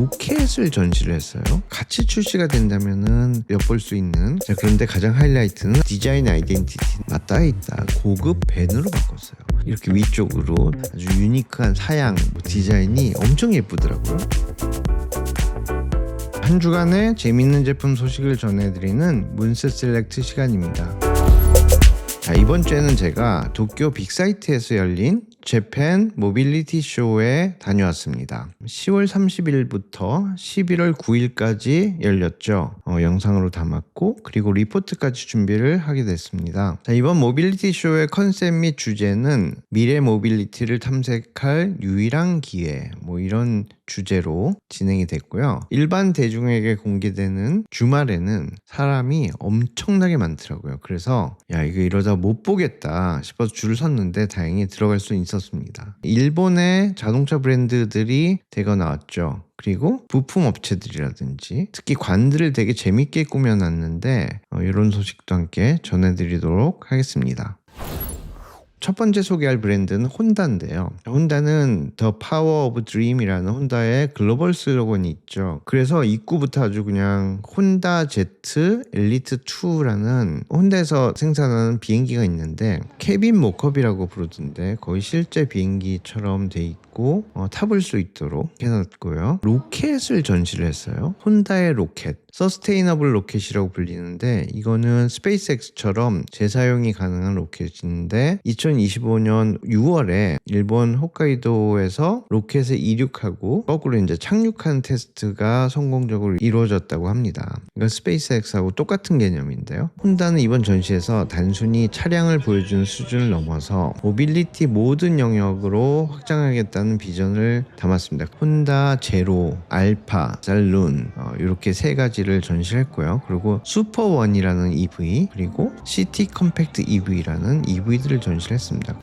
로켓을 전시를 했어요. 같이 출시가 된다면은 엿볼 수 있는 자 그런데 가장 하이라이트는 디자인 아이덴티티 맞닿아 있다 고급 밴으로 바꿨어요. 이렇게 위쪽으로 아주 유니크한 사양 뭐 디자인이 엄청 예쁘더라고요. 한 주간의 재밌는 제품 소식을 전해드리는 문스 셀렉트 시간입니다. 자, 이번 주에는 제가 도쿄 빅사이트에서 열린 재팬 모빌리티 쇼에 다녀왔습니다. 10월 30일부터 11월 9일까지 열렸죠. 어, 영상으로 담았고 그리고 리포트까지 준비를 하게 됐습니다. 자, 이번 모빌리티 쇼의 컨셉 및 주제는 미래 모빌리티를 탐색할 유일한 기회 뭐 이런 주제로 진행이 됐고요. 일반 대중에게 공개되는 주말에는 사람이 엄청나게 많더라고요. 그래서 야 이거 이러다 못 보겠다 싶어서 줄을 섰는데 다행히 들어갈 수 있 었습니다. 일본의 자동차 브랜드들이 대거 나왔죠. 그리고 부품 업체들이라든지 특히 관들을 되게 재밌게 꾸며놨는데 어, 이런 소식도 함께 전해드리도록 하겠습니다. 첫 번째 소개할 브랜드는 혼다인데요. 혼다는 더 파워 오브 드림이라는 혼다의 글로벌 슬로건이 있죠. 그래서 입구부터 아주 그냥 혼다 제트 엘리트 2라는 혼다에서 생산하는 비행기가 있는데 케빈 모컵이라고 부르던데 거의 실제 비행기처럼 돼 있고 어, 타볼 수 있도록 해놨고요. 로켓을 전시를 했어요. 혼다의 로켓. 서스테이너블 로켓이라고 불리는데 이거는 스페이스X처럼 재사용이 가능한 로켓인데 2025년 6월에 일본 홋카이도에서 로켓에 이륙하고 거꾸로 이제 착륙한 테스트가 성공적으로 이루어졌다고 합니다. 그러니까 스페이스X하고 똑같은 개념인데요. 혼다는 이번 전시에서 단순히 차량을 보여주는 수준을 넘어서 모빌리티 모든 영역으로 확장하겠다 는 비전을 담았습니다. 혼다 제로, 알파, 살룬 어, 이렇게 세 가지를 전시했고요. 그리고 슈퍼원이라는 EV 그리고 시티 컴팩트 EV라는 EV들을 전시했습니다.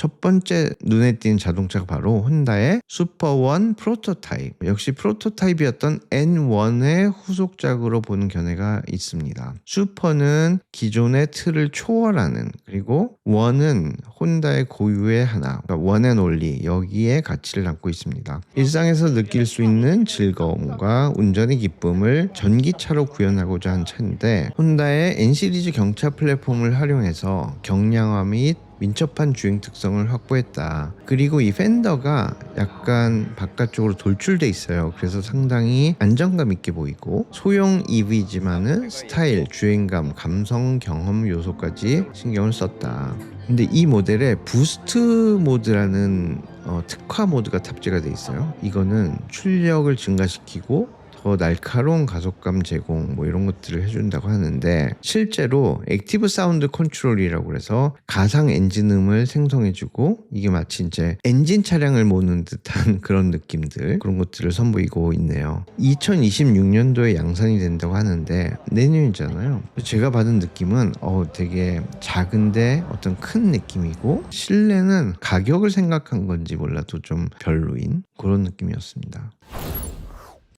첫 번째 눈에 띈 자동차가 바로 혼다의 슈퍼원 프로토타입. 역시 프로토타입이었던 N1의 후속작으로 보는 견해가 있습니다. 슈퍼는 기존의 틀을 초월하는 그리고 원은 혼다의 고유의 하나, 그러니까 원앤 올리 여기에 가치를 담고 있습니다. 일상에서 느낄 수 있는 즐거움과 운전의 기쁨을 전기차로 구현하고자 한 차인데 혼다의 N 시리즈 경차 플랫폼을 활용해서 경량화 및 민첩한 주행 특성을 확보했다. 그리고 이 팬더가 약간 바깥쪽으로 돌출돼 있어요. 그래서 상당히 안정감 있게 보이고 소형 EV지만은 스타일, 주행감, 감성, 경험 요소까지 신경을 썼다. 근데 이 모델에 부스트 모드라는 어, 특화 모드가 탑재가 돼 있어요. 이거는 출력을 증가시키고 더 날카로운 가속감 제공 뭐 이런 것들을 해준다고 하는데 실제로 액티브 사운드 컨트롤이라고 해서 가상 엔진음을 생성해주고 이게 마치 이제 엔진 차량을 모는 듯한 그런 느낌들 그런 것들을 선보이고 있네요. 2026년도에 양산이 된다고 하는데 내년이잖아요. 제가 받은 느낌은 어 되게 작은데 어떤 큰 느낌이고 실내는 가격을 생각한 건지 몰라도 좀 별로인 그런 느낌이었습니다.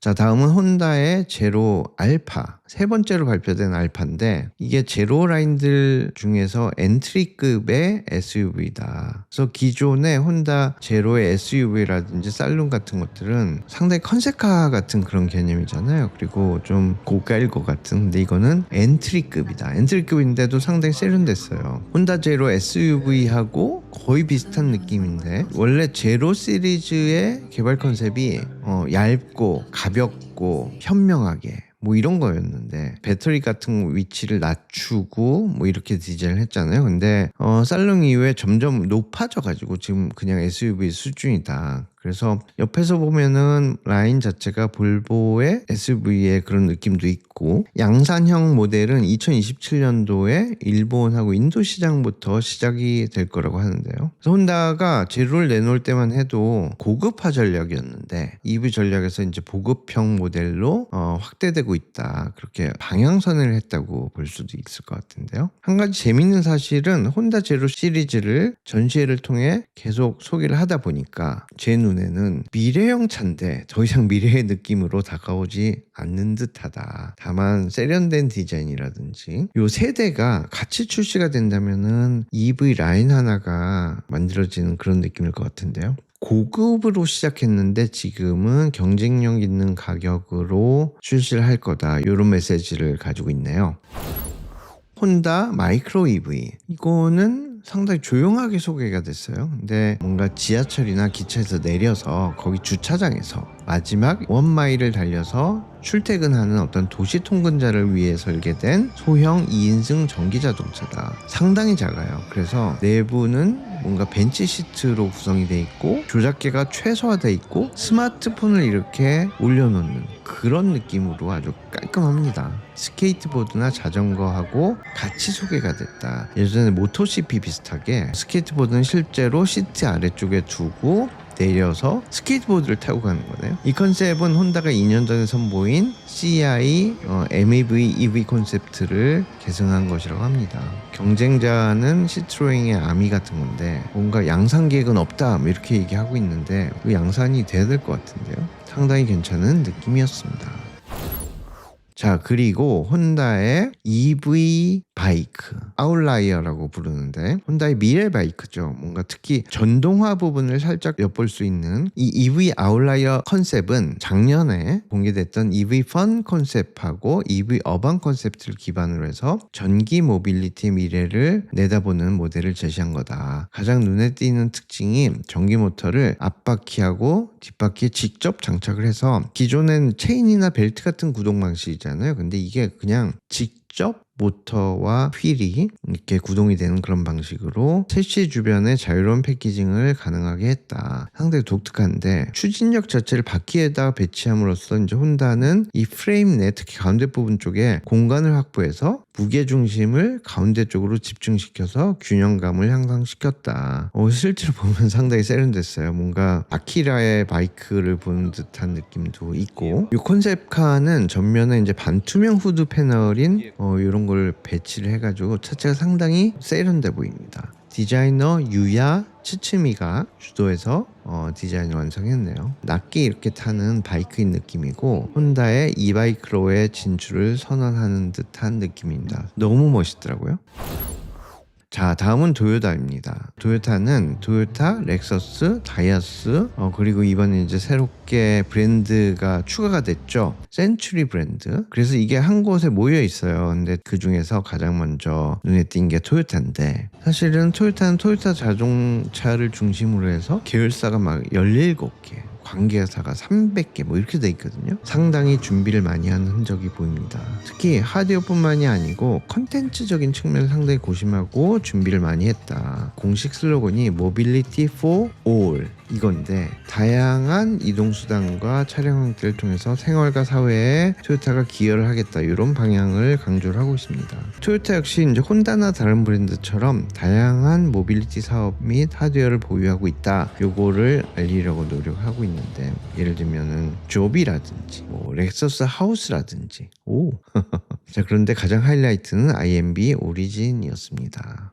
자, 다음은 혼다의 제로 알파. 세 번째로 발표된 알파인데 이게 제로 라인들 중에서 엔트리급의 SUV다. 그래서 기존의 혼다 제로의 SUV라든지 살룬 같은 것들은 상당히 컨셉카 같은 그런 개념이잖아요. 그리고 좀 고가일 것 같은. 근데 이거는 엔트리급이다. 엔트리급인데도 상당히 세련됐어요. 혼다 제로 SUV하고 거의 비슷한 느낌인데 원래 제로 시리즈의 개발 컨셉이 어, 얇고 가볍고 현명하게 뭐 이런 거였는데 배터리 같은 위치를 낮추고 뭐 이렇게 디자인을 했잖아요. 근데 어 살롱 이후에 점점 높아져 가지고 지금 그냥 SUV 수준이다. 그래서 옆에서 보면은 라인 자체가 볼보의 SUV의 그런 느낌도 있고 양산형 모델은 2027년도에 일본하고 인도 시장부터 시작이 될 거라고 하는데요. 혼다가 제로를 내놓을 때만 해도 고급화 전략이었는데 EV 전략에서 이제 보급형 모델로 어, 확대되고 있다. 그렇게 방향선을 했다고 볼 수도 있을 것 같은데요. 한 가지 재밌는 사실은 혼다 제로 시리즈를 전시회를 통해 계속 소개를 하다 보니까 제눈 에는 미래형 차인데 더 이상 미래의 느낌으로 다가오지 않는 듯하다. 다만 세련된 디자인이라든지 요 세대가 같이 출시가 된다면은 EV 라인 하나가 만들어지는 그런 느낌일 것 같은데요. 고급으로 시작했는데 지금은 경쟁력 있는 가격으로 출시를 할 거다. 이런 메시지를 가지고 있네요. 혼다 마이크로 EV. 이거는 상당히 조용하게 소개가 됐어요. 근데 뭔가 지하철이나 기차에서 내려서 거기 주차장에서 마지막 원마일을 달려서 출퇴근하는 어떤 도시 통근자를 위해 설계된 소형 2인승 전기 자동차다. 상당히 작아요. 그래서 내부는 뭔가 벤치 시트로 구성이 돼 있고 조작계가 최소화돼 있고 스마트폰을 이렇게 올려놓는 그런 느낌으로 아주 깔끔합니다. 스케이트보드나 자전거하고 같이 소개가 됐다. 예전에 모토CP 비슷하게 스케이트보드는 실제로 시트 아래쪽에 두고 내려서 스케이트보드를 타고 가는 거네요. 이 컨셉은 혼다가 2년 전에 선보인 CI 어, MEV EV 콘셉트를 계승한 것이라고 합니다. 경쟁자는 시트로잉의 아미 같은 건데 뭔가 양산 계획은 없다 뭐 이렇게 얘기하고 있는데 그 양산이 돼야 될 것 같은데요. 상당히 괜찮은 느낌이었습니다. 자 그리고 혼다의 EV 바이크. 아웃라이어라고 부르는데 혼다의 미래 바이크죠. 뭔가 특히 전동화 부분을 살짝 엿볼 수 있는 이 EV 아웃라이어 컨셉은 작년에 공개됐던 EV 펀 컨셉하고 EV 어반 컨셉트를 기반으로 해서 전기 모빌리티 미래를 내다보는 모델을 제시한 거다. 가장 눈에 띄는 특징이 전기 모터를 앞바퀴하고 뒷바퀴에 직접 장착을 해서 기존엔 체인이나 벨트 같은 구동 방식이잖아요. 근데 이게 그냥 직접 모터와 휠이 이렇게 구동이 되는 그런 방식으로 채시 주변에 자유로운 패키징을 가능하게 했다. 상당히 독특한데 추진력 자체를 바퀴에다 배치함으로써 이제 혼다는 이 프레임 내 특히 가운데 부분 쪽에 공간을 확보해서 무게 중심을 가운데 쪽으로 집중시켜서 균형감을 향상시켰다. 어, 실제로 보면 상당히 세련됐어요. 뭔가 아키라의 바이크를 보는 듯한 느낌도 있고 이 컨셉카는 전면에 이제 반투명 후드 패널인 어, 이런 걸 배치를 해가지고 차체가 상당히 세련돼 보입니다. 디자이너 유야 츠츠미가 주도해서 어, 디자인을 완성했네요. 낮게 이렇게 타는 바이크인 느낌이고 혼다의 이바이크로의 진출을 선언하는 듯한 느낌입니다. 너무 멋있더라고요. 자, 다음은 도요타입니다. 도요타는 도요타, 렉서스, 다이아스, 어, 그리고 이번에 이제 새롭게 브랜드가 추가가 됐죠. 센츄리 브랜드. 그래서 이게 한 곳에 모여 있어요. 근데 그 중에서 가장 먼저 눈에 띈 게 토요타인데, 사실은 토요타는 토요타 자동차를 중심으로 해서 계열사가 막 17개. 관계사가 300개 뭐 이렇게 돼 있거든요. 상당히 준비를 많이 한 흔적이 보입니다. 특히 하드웨어뿐만이 아니고 컨텐츠적인 측면을 상당히 고심하고 준비를 많이 했다. 공식 슬로건이 for All 이건데 다양한 이동 수단과 차량 형태를 통해서 생활과 사회에 토요타가 기여를 하겠다 이런 방향을 강조를 하고 있습니다. 토요타 역시 이제 혼다나 다른 브랜드처럼 다양한 모빌리티 사업 및 하드웨어를 보유하고 있다. 요거를 알리려고 노력하고 있는데 예를 들면은 조비라든지 뭐 렉서스 하우스라든지 오. 자 그런데 가장 하이라이트는 IMB 오리진이었습니다.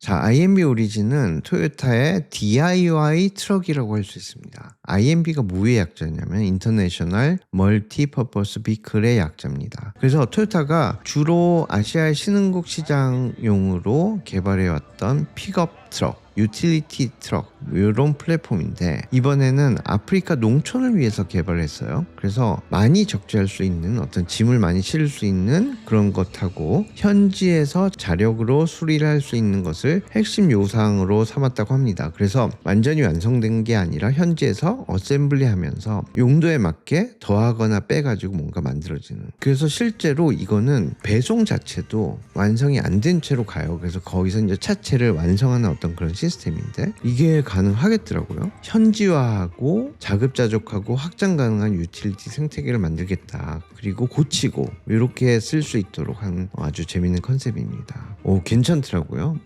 자, IMB 오리진은 토요타의 DIY 트럭이라고 할 수 있습니다. IMB가 뭐의 약자냐면 인터내셔널 멀티 퍼포스 비클의 약자입니다. 그래서 토요타가 주로 아시아의 신흥국 시장용으로 개발해 왔던 픽업 트럭 유틸리티 트럭 이런 플랫폼인데 이번에는 아프리카 농촌을 위해서 개발했어요. 그래서 많이 적재할 수 있는 어떤 짐을 많이 실을 수 있는 그런 것하고 현지에서 자력으로 수리를 할 수 있는 것을 핵심 요상으로 삼았다고 합니다. 그래서 완전히 완성된 게 아니라 현지에서 어셈블리 하면서 용도에 맞게 더하거나 빼가지고 뭔가 만들어지는. 그래서 실제로 이거는 배송 자체도 완성이 안 된 채로 가요. 그래서 거기서 이제 차체를 완성하는 어떤 그런 시스템인데 이게 가능하겠더라고요. 현지화하고 자급자족하고 확장 가능한 유틸리티 생태계를 만들겠다. 그리고 고치고 이렇게 쓸 수 있도록 한 아주 재밌는 컨셉입니다. 오 괜찮더라고요.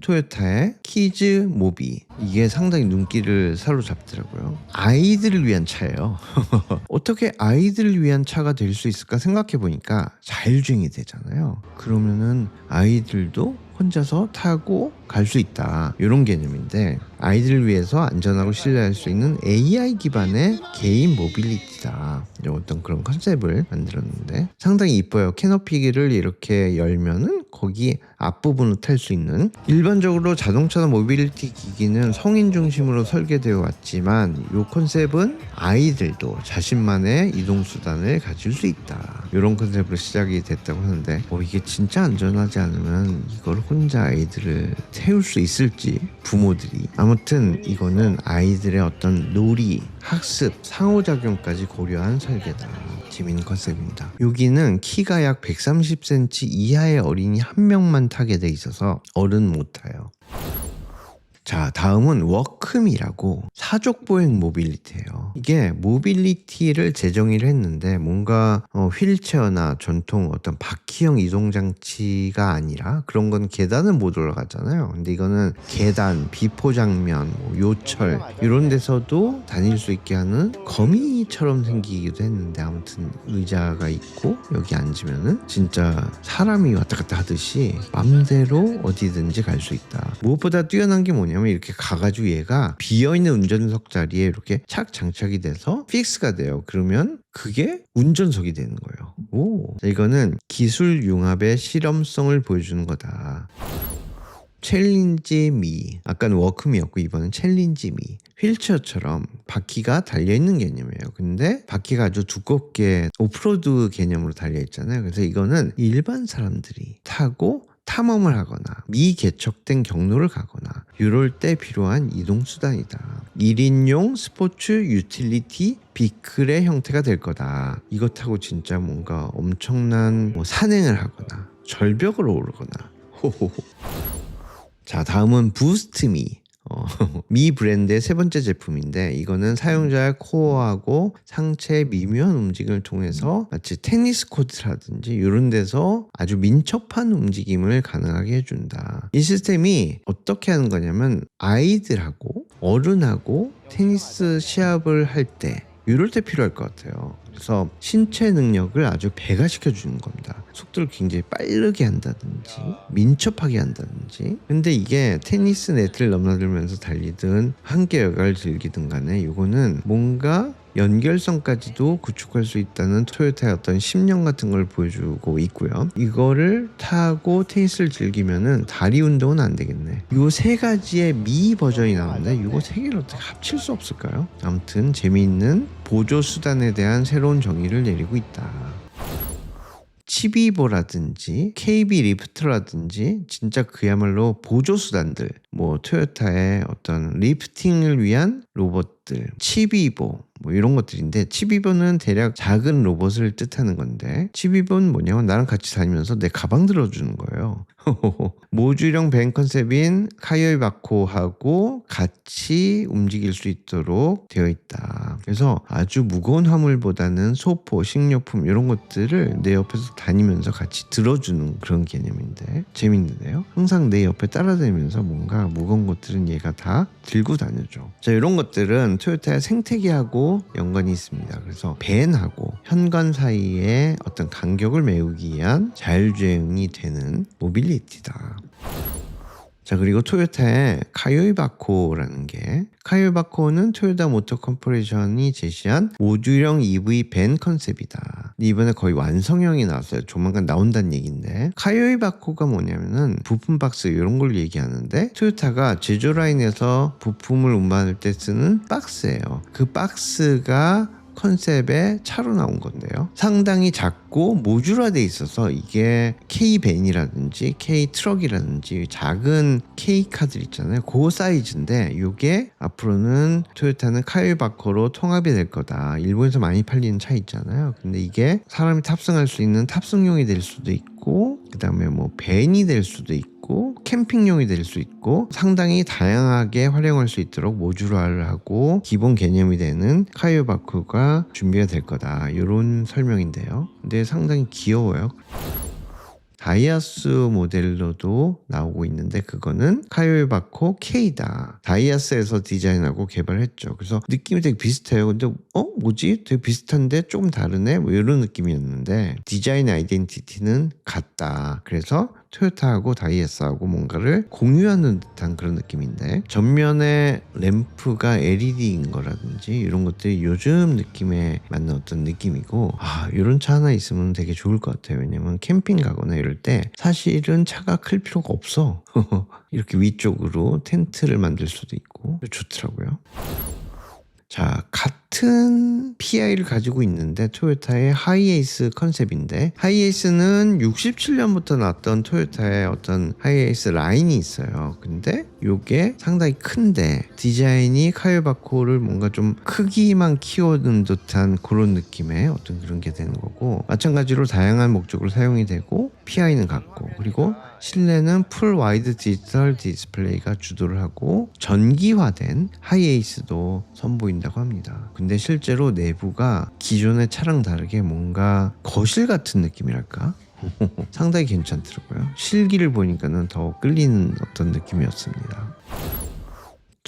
토요타의 키즈 모비 이게 상당히 눈길을 사로잡더라고요 아이들을 위한 차예요 어떻게 아이들을 위한 차가 될 수 있을까 생각해 보니까 자율주행이 되잖아요 그러면은 아이들도 혼자서 타고 갈 수 있다. 이런 개념인데 아이들을 위해서 안전하고 신뢰할 수 있는 AI 기반의 개인 모빌리티다. 어떤 그런 컨셉을 만들었는데 상당히 이뻐요. 캐노피를 이렇게 열면은 거기 앞부분을 탈 수 있는 일반적으로 자동차나 모빌리티 기기는 성인 중심으로 설계되어 왔지만 이 컨셉은 아이들도 자신만의 이동 수단을 가질 수 있다. 이런 컨셉으로 시작이 됐다고 하는데 어, 이게 진짜 안전하지 않으면 이걸 혼자 아이들을 태울 수 있을지 부모들이 아무튼 이거는 아이들의 어떤 놀이, 학습, 상호작용까지 고려한 설계다. 재밌는 컨셉입니다. 여기는 키가 약 130cm 이하의 어린이 한 명만 타게 돼 있어서 어른 못 타요. 자, 다음은 워크미라고 사족 보행 모빌리티예요. 이게 모빌리티를 재정의를 했는데 뭔가 어, 휠체어나 전통 어떤 바퀴형 이동 장치가 아니라 그런 건 계단을 못 올라가잖아요. 근데 이거는 계단, 비포 장면, 뭐 요철 이런 데서도 다닐 수 있게 하는 거미처럼 생기기도 했는데 아무튼 의자가 있고 여기 앉으면은 진짜 사람이 왔다 갔다 하듯이 맘대로 어디든지 갈 수 있다. 무엇보다 뛰어난 게 뭐냐 면 이렇게 가가지고 얘가 비어있는 운전석 자리에 이렇게 착 장착이 돼서 픽스가 돼요. 그러면 그게 운전석이 되는 거예요. 오, 자, 이거는 기술 융합의 실험성을 보여주는 거다. 챌린지 미 아까는 워크미였고 이번엔 챌린지 미 휠체어처럼 바퀴가 달려있는 개념이에요 근데 바퀴가 아주 두껍게 오프로드 개념으로 달려있잖아요 그래서 이거는 일반 사람들이 타고 탐험을 하거나 미개척된 경로를 가거나 이럴 때 필요한 이동수단이다. 1인용 스포츠 유틸리티 비클의 형태가 될 거다. 이거 타고 진짜 뭔가 엄청난 뭐 산행을 하거나 절벽을 오르거나. 호호호. 자, 다음은 부스트미. 어, 미 브랜드의 세 번째 제품인데 이거는 사용자의 코어하고 상체의 미묘한 움직임을 통해서 마치 테니스 코트라든지 이런 데서 아주 민첩한 움직임을 가능하게 해준다. 이 시스템이 어떻게 하는 거냐면 아이들하고 어른하고 테니스 시합을 할 때 이럴 때 필요할 것 같아요. 그래서 신체 능력을 아주 배가시켜 주는 겁니다. 속도를 굉장히 빠르게 한다든지 민첩하게 한다든지. 근데 이게 테니스 네트를 넘나들면서 달리든 한계 여가를 즐기든 간에 이거는 뭔가 연결성까지도 구축할 수 있다는 토요타의 어떤 심령 같은 걸 보여주고 있고요. 이거를 타고 테니스를 즐기면은 다리 운동은 안 되겠네. 요 세 가지의 미 버전이 나오는데 이거 세 개를 어떻게 합칠 수 없을까요? 아무튼 재미있는 보조 수단에 대한 새로운 정의를 내리고 있다. 치비보라든지 KB 리프트라든지 진짜 그야말로 보조 수단들 뭐 토요타의 어떤 리프팅을 위한 로봇 들 치비보 뭐 이런 것들인데 치비보는 대략 작은 로봇을 뜻하는 건데 치비보는 뭐냐면 나랑 같이 다니면서 내 가방 들어주는 거예요. 모듈형 밴 컨셉인 카이오이 바코하고 같이 움직일 수 있도록 되어 있다. 그래서 아주 무거운 화물보다는 소포, 식료품 이런 것들을 내 옆에서 다니면서 같이 들어주는 그런 개념인데 재밌는데요. 항상 내 옆에 따라다니면서 뭔가 무거운 것들은 얘가 다 들고 다녀줘. 자 이런 것들은 토요타의 생태계하고 연관이 있습니다. 그래서 밴하고 현관 사이에 어떤 간격을 메우기 위한 자율주행이 되는 모빌리티다. 자 그리고 토요타의 카요이바코라는 게 카요이바코는 토요타 모터 컴포레이션이 제시한 모듈형 EV 밴 컨셉이다. 이번에 거의 완성형이 나왔어요. 조만간 나온다는 얘기인데 카요이바코가 뭐냐면은 부품 박스 이런 걸 얘기하는데 토요타가 제조 라인에서 부품을 운반할 때 쓰는 박스예요. 그 박스가 컨셉의 차로 나온 건데요. 상당히 작고 모듈화돼 있어서 이게 K 밴이라든지 K 트럭이라든지 작은 K 카들 있잖아요. 그 사이즈인데 이게 앞으로는 토요타는 카이바코로 통합이 될 거다. 일본에서 많이 팔리는 차 있잖아요. 근데 이게 사람이 탑승할 수 있는 탑승용이 될 수도 있고 그 다음에 뭐 밴이 될 수도 있고 캠핑용이 될 수 있고 상당히 다양하게 활용할 수 있도록 모듈화를 하고 기본 개념이 되는 카이오바쿠가 준비가 될 거다 이런 설명인데요 근데 상당히 귀여워요 다이아스 모델로도 나오고 있는데 그거는 카요이바코 K다. 다이아스에서 디자인하고 개발했죠. 그래서 느낌이 되게 비슷해요. 근데 어 뭐지? 되게 비슷한데 조금 다르네. 뭐 이런 느낌이었는데 디자인 아이덴티티는 같다. 그래서 토요타하고 다이에스하고 뭔가를 공유하는 듯한 그런 느낌인데 전면에 램프가 LED인 거라든지 이런 것들이 요즘 느낌에 맞는 어떤 느낌이고 아 이런 차 하나 있으면 되게 좋을 것 같아요. 왜냐면 캠핑 가거나 이럴 때 사실은 차가 클 필요가 없어. 이렇게 위쪽으로 텐트를 만들 수도 있고. 좋더라고요 자, 같은 PI를 가지고 있는데 토요타의 하이에이스 컨셉인데 하이에이스는 67년부터 나왔던 토요타의 어떤 하이에이스 라인이 있어요. 근데 요게 상당히 큰데 디자인이 카요바코를 뭔가 좀 크기만 키우는 듯한 그런 느낌의 어떤 그런 게 되는 거고 마찬가지로 다양한 목적으로 사용이 되고 PI는 같고 그리고 실내는 풀 와이드 디지털 디스플레이가 주도를 하고 전기화된 하이에이스도 선보인다고 합니다. 근데 실제로 내부가 기존의 차랑 다르게 뭔가 거실 같은 느낌이랄까? 상당히 괜찮더라고요. 실기를 보니까는 더 끌리는 어떤 느낌이었습니다.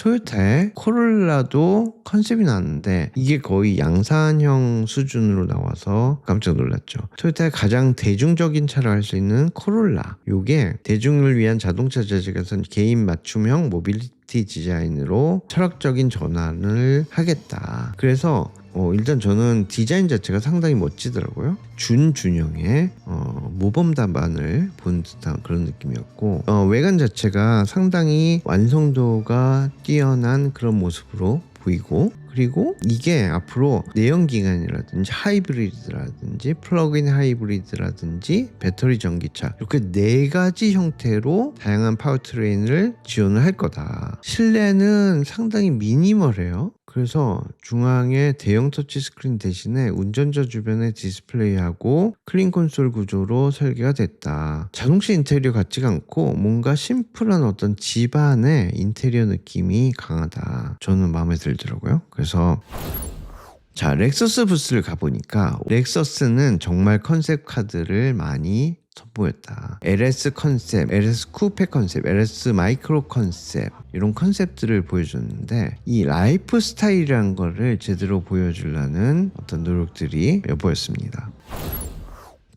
토요타의 코롤라도 컨셉이 나왔는데 이게 거의 양산형 수준으로 나와서 깜짝 놀랐죠. 토요타의 가장 대중적인 차를 할 수 있는 코롤라. 요게 대중을 위한 자동차 제작에선 개인 맞춤형 모빌리티 디자인으로 철학적인 전환을 하겠다. 그래서 어, 일단 저는 디자인 자체가 상당히 멋지더라고요. 준준형의 어, 모범 답안을 본 듯한 그런 느낌이었고 어, 외관 자체가 상당히 완성도가 뛰어난 그런 모습으로 보이고 그리고 이게 앞으로 내연기관이라든지 하이브리드라든지 플러그인 하이브리드라든지 배터리 전기차 이렇게 네 가지 형태로 다양한 파워트레인을 지원을 할 거다. 실내는 상당히 미니멀해요. 그래서 중앙에 대형 터치 스크린 대신에 운전자 주변에 디스플레이하고 클린 콘솔 구조로 설계가 됐다. 자동차 인테리어 같지가 않고 뭔가 심플한 어떤 집안의 인테리어 느낌이 강하다. 저는 마음에 들더라고요. 그래서 자, 렉서스 부스를 가보니까 렉서스는 정말 컨셉 카드를 많이 선보였다. LS 컨셉, LS 쿠페 컨셉, LS 마이크로 컨셉 이런 컨셉들을 보여줬는데 이 라이프 스타일이란 거를 제대로 보여주려는 어떤 노력들이 엿보였습니다.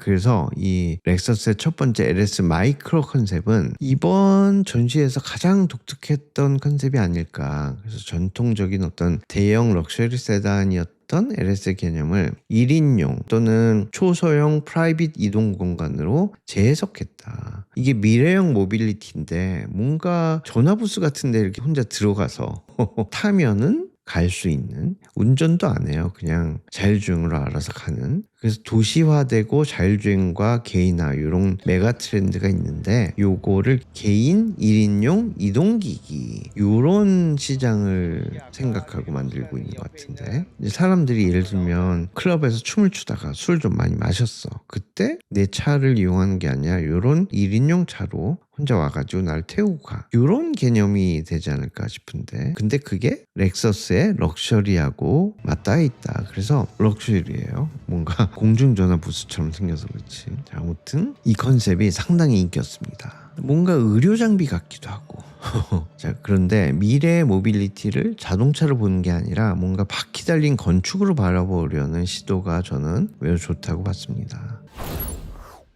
그래서 이 렉서스의 첫 번째 LS 마이크로 컨셉은 이번 전시에서 가장 독특했던 컨셉이 아닐까. 그래서 전통적인 어떤 대형 럭셔리 세단이었던 LS 개념을 1인용 또는 초소형 프라이빗 이동 공간으로 재해석했다. 이게 미래형 모빌리티인데 뭔가 전화부스 같은 데 이렇게 혼자 들어가서 타면은 갈 수 있는 운전도 안 해요. 그냥 자율주행으로 알아서 가는. 그래서 도시화되고 자율주행과 개인화 이런 메가 트렌드가 있는데 요거를 개인 1인용 이동기기 요런 시장을 생각하고 만들고 있는 것 같은데. 사람들이 예를 들면 클럽에서 춤을 추다가 술 좀 많이 마셨어. 그때 내 차를 이용하는 게 아니라 요런 1인용 차로 혼자 와가지고 날 태우고 가. 요런 개념이 되지 않을까 싶은데. 근데 그게 렉서스의 럭셔리하고 맞닿아 있다. 그래서 럭셔리예요. 뭔가 공중전화 부스처럼 생겨서 그렇지. 자, 아무튼 이 컨셉이 상당히 인기였습니다. 뭔가 의료 장비 같기도 하고. 자, 그런데 미래의 모빌리티를 자동차로 보는 게 아니라 뭔가 바퀴 달린 건축으로 바라보려는 시도가 저는 매우 좋다고 봤습니다.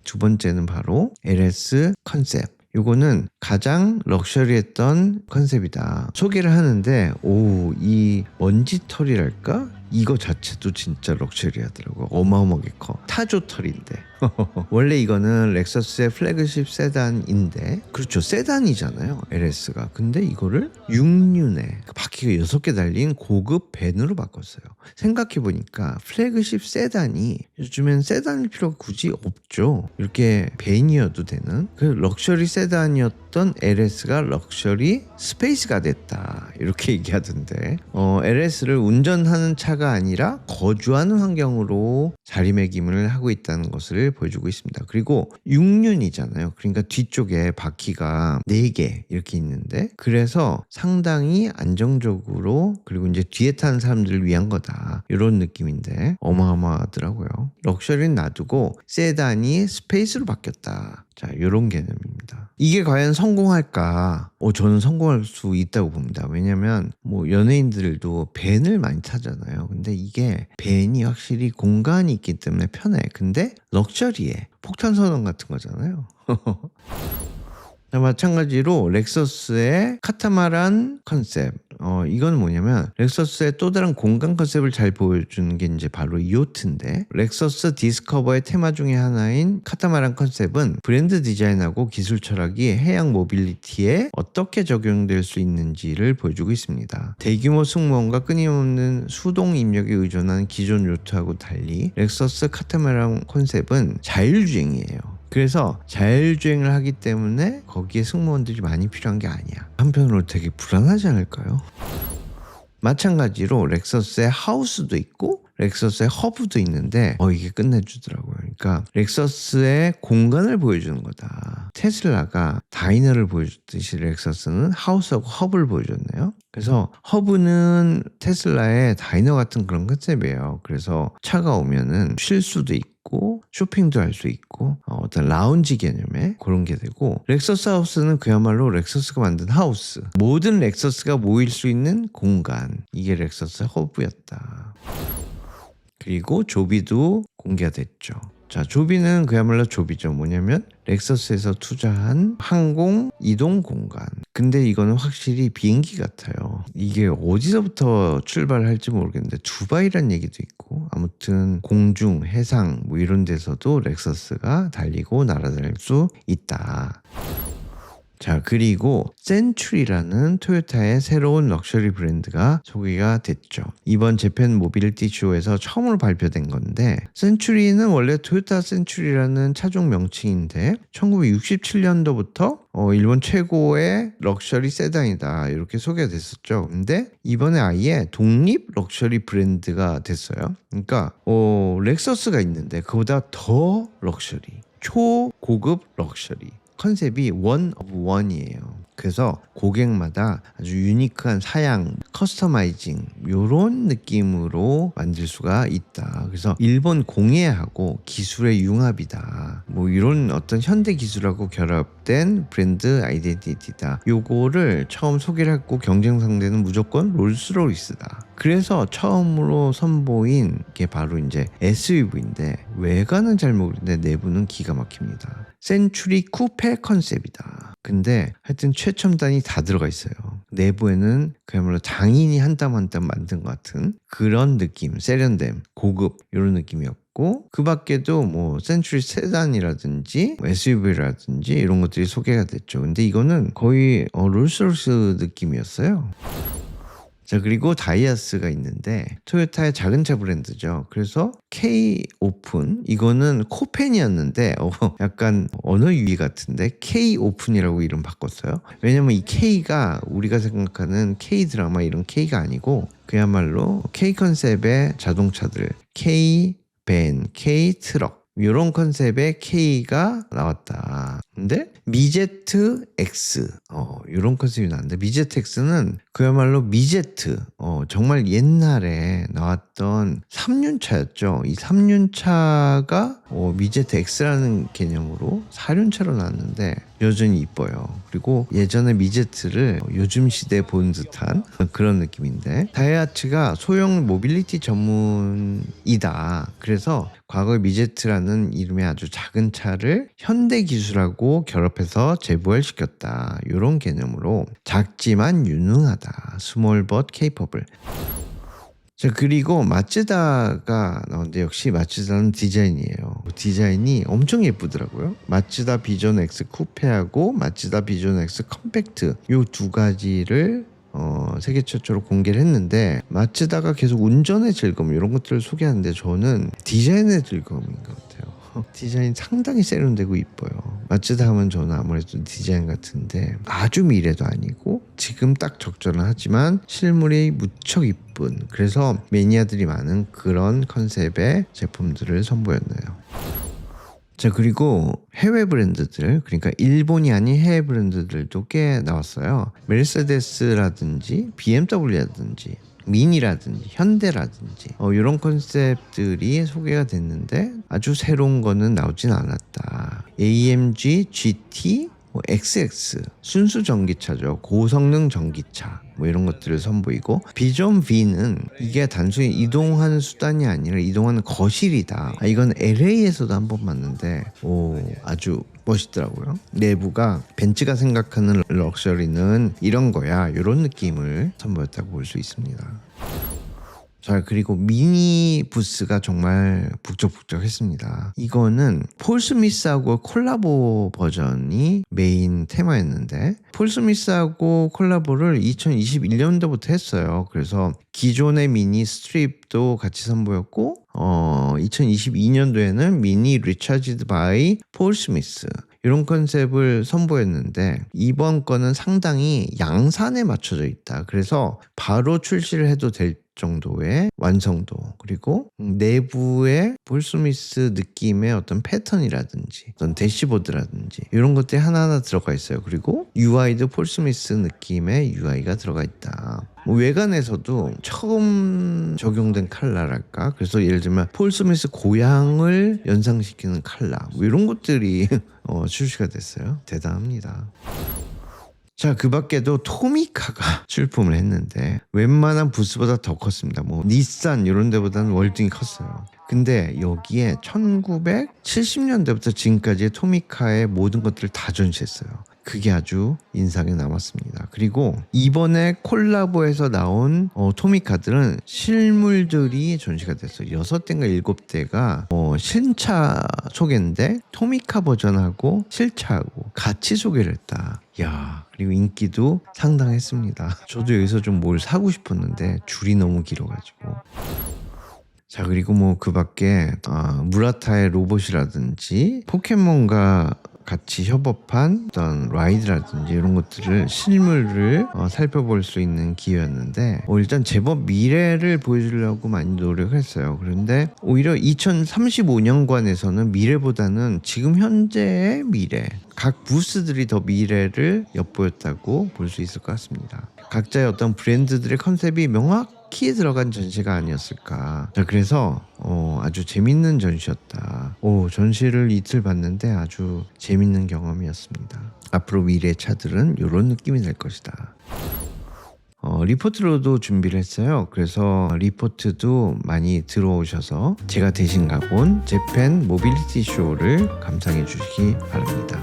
두 번째는 바로 LS 컨셉. 요거는 가장 럭셔리했던 컨셉이다. 소개를 하는데 오, 이 먼지털이랄까? 이거 자체도 진짜 럭셔리하더라고. 어마어마하게 커. 타조 털인데. 원래 이거는 렉서스의 플래그십 세단인데 그렇죠. 세단이잖아요. LS가. 근데 이거를 6륜에 바퀴가 6개 달린 고급 밴으로 바꿨어요. 생각해 보니까 플래그십 세단이 요즘엔 세단일 필요가 굳이 없죠. 이렇게 밴이어도 되는 그 럭셔리 세단이었던 LS가 럭셔리 스페이스가 됐다. 이렇게 얘기하던데. 어, LS를 운전하는 차가 아니라 거주하는 환경으로 자리매김을 하고 있다는 것을 보여주고 있습니다. 그리고 6륜이잖아요. 그러니까 뒤쪽에 바퀴가 4개 이렇게 있는데 그래서 상당히 안정적으로 그리고 이제 뒤에 타는 사람들을 위한 거다. 이런 느낌인데 어마어마하더라고요. 럭셔리는 놔두고 세단이 스페이스로 바뀌었다. 자, 이런 개념입니다. 이게 과연 성공할까? 어, 저는 성공할 수 있다고 봅니다. 왜냐면, 뭐, 연예인들도 밴을 많이 타잖아요. 근데 이게 밴이 확실히 공간이 있기 때문에 편해. 근데 럭셔리해. 폭탄 선언 같은 거잖아요. 자, 마찬가지로 렉서스의 카타마란 컨셉. 어, 이건 뭐냐면 렉서스의 또 다른 공간 컨셉을 잘 보여주는 게 이제 바로 요트인데 렉서스 디스커버의 테마 중에 하나인 카타마란 컨셉은 브랜드 디자인하고 기술 철학이 해양 모빌리티에 어떻게 적용될 수 있는지를 보여주고 있습니다. 대규모 승무원과 끊임없는 수동 입력에 의존한 기존 요트하고 달리 렉서스 카타마란 컨셉은 자율주행이에요. 그래서 자율주행을 하기 때문에 거기에 승무원들이 많이 필요한 게 아니야. 한편으로 되게 불안하지 않을까요? 마찬가지로 렉서스의 하우스도 있고 렉서스의 허브도 있는데 어 이게 끝내주더라고요. 그러니까 렉서스의 공간을 보여주는 거다. 테슬라가 다이너를 보여줬듯이 렉서스는 하우스하고 허브를 보여줬네요. 그래서 허브는 테슬라의 다이너 같은 그런 컨셉이에요. 그래서 차가 오면은 쉴 수도 있고 쇼핑도 할 수 있고 어, 어떤 라운지 개념의 그런 게 되고 렉서스 하우스는 그야말로 렉서스가 만든 하우스 모든 렉서스가 모일 수 있는 공간 이게 렉서스 허브였다. 그리고 조비도 공개가 됐죠. 자, 조비는 그야말로 조비죠. 뭐냐면 렉서스에서 투자한 항공 이동 공간. 근데 이거는 확실히 비행기 같아요. 이게 어디서부터 출발할지 모르겠는데 두바이란 얘기도 있고 아무튼 공중, 해상 뭐 이런 데서도 렉서스가 달리고 날아다닐 수 있다. 자, 그리고 센츄리라는 토요타의 새로운 럭셔리 브랜드가 소개가 됐죠. 이번 재팬 모빌리티 쇼에서 처음으로 발표된 건데, 센츄리는 원래 토요타 센츄리라는 차종 명칭인데, 1967년도부터 어, 일본 최고의 럭셔리 세단이다. 이렇게 소개가 됐었죠. 근데 이번에 아예 독립 럭셔리 브랜드가 됐어요. 그러니까, 어, 렉서스가 있는데, 그보다 더 럭셔리. 초고급 럭셔리. 컨셉이 원 오브 원이에요. 그래서 고객마다 아주 유니크한 사양, 커스터마이징 요런 느낌으로 만들 수가 있다. 그래서 일본 공예하고 기술의 융합이다. 뭐 이런 어떤 현대 기술하고 결합된 브랜드 아이덴티티다. 요거를 처음 소개를 했고 경쟁 상대는 무조건 롤스로이스다. 그래서 처음으로 선보인 게 바로 이제 SUV인데 외관은 잘 모르는데 내부는 기가 막힙니다. 센츄리 쿠페 컨셉이다. 근데 하여튼 최첨단이 다 들어가 있어요. 내부에는 그야말로 장인이 한 땀 한 땀 만든 것 같은 그런 느낌, 세련됨, 고급 이런 느낌이었고 그 밖에도 뭐 센츄리 세단이라든지 SUV라든지 이런 것들이 소개가 됐죠. 근데 이거는 거의 어, 롤스로스 느낌이었어요. 자 그리고 다이아스가 있는데 토요타의 작은 차 브랜드죠. 그래서 K 오픈 이거는 코펜이었는데 어, 약간 언어 유희 같은데 K 오픈이라고 이름 바꿨어요. 왜냐면 이 K가 우리가 생각하는 K 드라마 이런 K가 아니고 그야말로 K 컨셉의 자동차들 K 밴, K 트럭 이런 컨셉의 K가 나왔다. 근데 미제트 X 어 이런 컨셉이 나왔는데 미제트 X는 그야말로 미제트 어 정말 옛날에 나왔던 3륜차였죠. 이 3륜차가 어, 미제트 X라는 개념으로 4륜차로 나왔는데 여전히 이뻐요. 그리고 예전에 미제트를 요즘 시대에 본 듯한 그런 느낌인데 다이아츠가 소형 모빌리티 전문이다. 그래서 과거 미제트라는 이름의 아주 작은 차를 현대 기술하고 결합해서 재부활시켰다. 이런 개념으로 작지만 유능하다. 스몰 벗 케이퍼블. 자 그리고 마츠다가 나오는데 역시 마츠다는 디자인이에요. 디자인이 엄청 예쁘더라고요. 마츠다 비전 X 쿠페하고 마츠다 비전 X 컴팩트 요 두 가지를 어, 세계 최초로 공개를 했는데 마츠다가 계속 운전의 즐거움 이런 것들을 소개하는데 저는 디자인의 즐거움인 것 같아요. 디자인 상당히 세련되고 이뻐요. 마츠다 하면 저는 아무래도 디자인 같은데 아주 미래도 아니고 지금 딱 적절은 하지만 실물이 무척 이쁜 그래서 매니아들이 많은 그런 컨셉의 제품들을 선보였네요. 자 그리고 해외 브랜드들 그러니까 일본이 아닌 해외 브랜드들도 꽤 나왔어요. 메르세데스라든지 BMW라든지 미니라든지 현대라든지 어, 이런 컨셉들이 소개가 됐는데 아주 새로운 거는 나오진 않았다. AMG GT 뭐 XX 순수 전기차죠. 고성능 전기차 뭐 이런 것들을 선보이고 비전 V는 이게 단순히 이동하는 수단이 아니라 이동하는 거실이다. 아, 이건 LA에서도 한 번 봤는데 오 아주 멋있더라고요. 내부가 벤츠가 생각하는 럭셔리는 이런 거야. 이런 느낌을 선보였다고 볼 수 있습니다. 자 그리고 미니 부스가 정말 북적북적했습니다. 이거는 폴 스미스하고 콜라보 버전이 메인 테마였는데 폴 스미스하고 콜라보를 2021년도부터 했어요. 그래서 기존의 미니 스트립도 같이 선보였고 어 2022년도에는 미니 리차지드 바이 폴 스미스 이런 컨셉을 선보였는데 이번 거는 상당히 양산에 맞춰져 있다. 그래서 바로 출시를 해도 될 정도의 완성도 그리고 내부의 볼스미스 느낌의 어떤 패턴이라든지 어떤 대시보드라든지 이런 것들이 하나하나 들어가 있어요. 그리고 UI도 폴스미스 느낌의 UI가 들어가 있다. 뭐 외관에서도 처음 적용된 컬러랄까 그래서 예를 들면 폴스미스 고향을 연상시키는 컬러 뭐 이런 것들이 어, 출시가 됐어요. 대단합니다. 자, 그 밖에도 토미카가 출품을 했는데 웬만한 부스보다 더 컸습니다. 뭐 닛산 이런 데보다는 월등히 컸어요. 근데 여기에 1970년대부터 지금까지의 토미카의 모든 것들을 다 전시했어요. 그게 아주 인상에 남았습니다. 그리고 이번에 콜라보에서 나온 어, 토미카들은 실물들이 전시가 됐어요. 여섯 대인가 일곱 대가 어, 신차 소개인데 토미카 버전하고 실차하고 같이 소개를 했다. 야 그리고 인기도 상당했습니다. 저도 여기서 좀 뭘 사고 싶었는데 줄이 너무 길어가지고. 자 그리고 뭐 그 밖에 아, 무라타의 로봇이라든지 포켓몬과 같이 협업한 어떤 라이드라든지 이런 것들을 실물을 어, 살펴볼 수 있는 기회였는데 어, 일단 제법 미래를 보여주려고 많이 노력했어요. 그런데 오히려 2035년관에서는 미래보다는 지금 현재의 미래 각 부스들이 더 미래를 엿보였다고 볼 수 있을 것 같습니다. 각자의 어떤 브랜드들의 컨셉이 명확 히 들어간 전시가 아니었을까. 자, 그래서 어, 아주 재밌는 전시였다. 오, 전시를 이틀 봤는데 아주 재밌는 경험이었습니다. 앞으로 미래 차들은 이런 느낌이 될 것이다. 어, 리포트로도 준비를 했어요. 그래서 리포트도 많이 들어오셔서 제가 대신 가본 재팬 모빌리티 쇼를 감상해 주시기 바랍니다.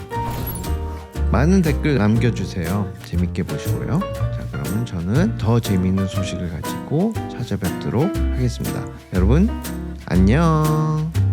많은 댓글 남겨주세요. 재밌게 보시고요. 자, 그러면 저는 더 재미있는 소식을 가지고 찾아뵙도록 하겠습니다. 여러분, 안녕.